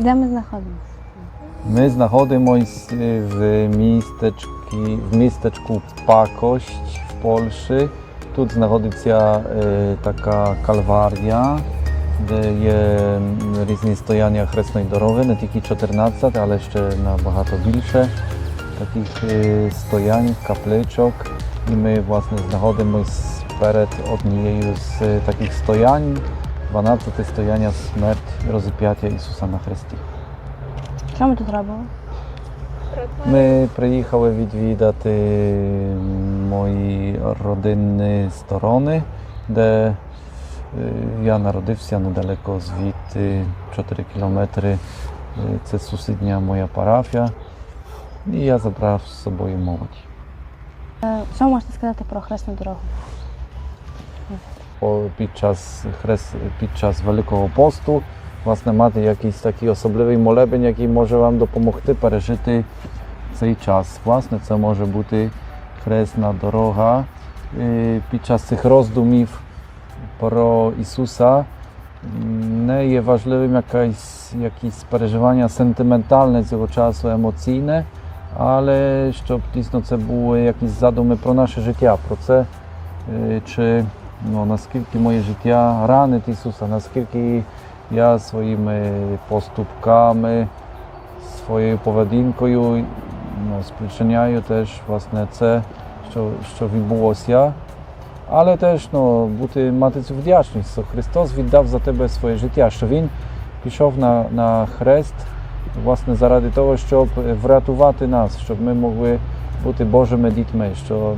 Де ми знаходимося? Ми знаходимося в, містечки, в містечку Пакоść в Польщі. Тут знаходиться е, така кальварія, де є м, різні стояння хресної дороги, не тільки 14, але ще набагато більше таких е, стоянь, капличок. І ми власне знаходимося перед однією з е, таких стоянь, 12 стояння смерть розіп'яття Ісуса на Христі. Що ми тут робимо? Ми приїхали відвідати мої родинні сторони, де е, я народився недалеко звідти 4 кілометри. Е, Це сусідня моя парафія. І я забрав з собою молодь. Е, Що можете сказати про хресну дорогу? О, Під час, хрест, під час Великого посту власне мати якийсь такий особливий молебень, який може вам допомогти пережити цей час. Власне, це може бути хресна дорога. Під час цих роздумів про Ісуса не є важливим якесь, якісь переживання сентиментальне цього часу, емоційне, але щоб дійсно це були якісь задуми про наше життя, про це, е, чи ну, наскільки моє життя ранить Ісуса, наскільки я своїми поступками, своєю поведінкою ну, спричиняю теж власне це, що, що відбулося. Але теж ну, бути, мати цю вдячність, що Христос віддав за тебе своє життя, що Він пішов на, на хрест власне заради того, щоб врятувати нас, щоб ми могли бути Божими дітьми, що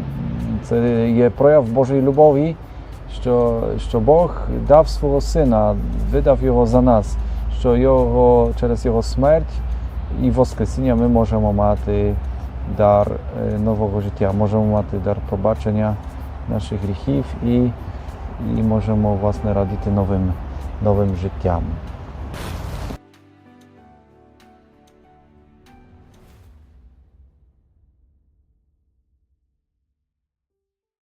це є прояв Божої любові, що, що Бог дав свого сина, видав його за нас, що його, через його смерть і Воскресіння ми можемо мати дар е, нового життя, можемо мати дар пробачення наших гріхів і, і можемо власне радіти новим, новим життям.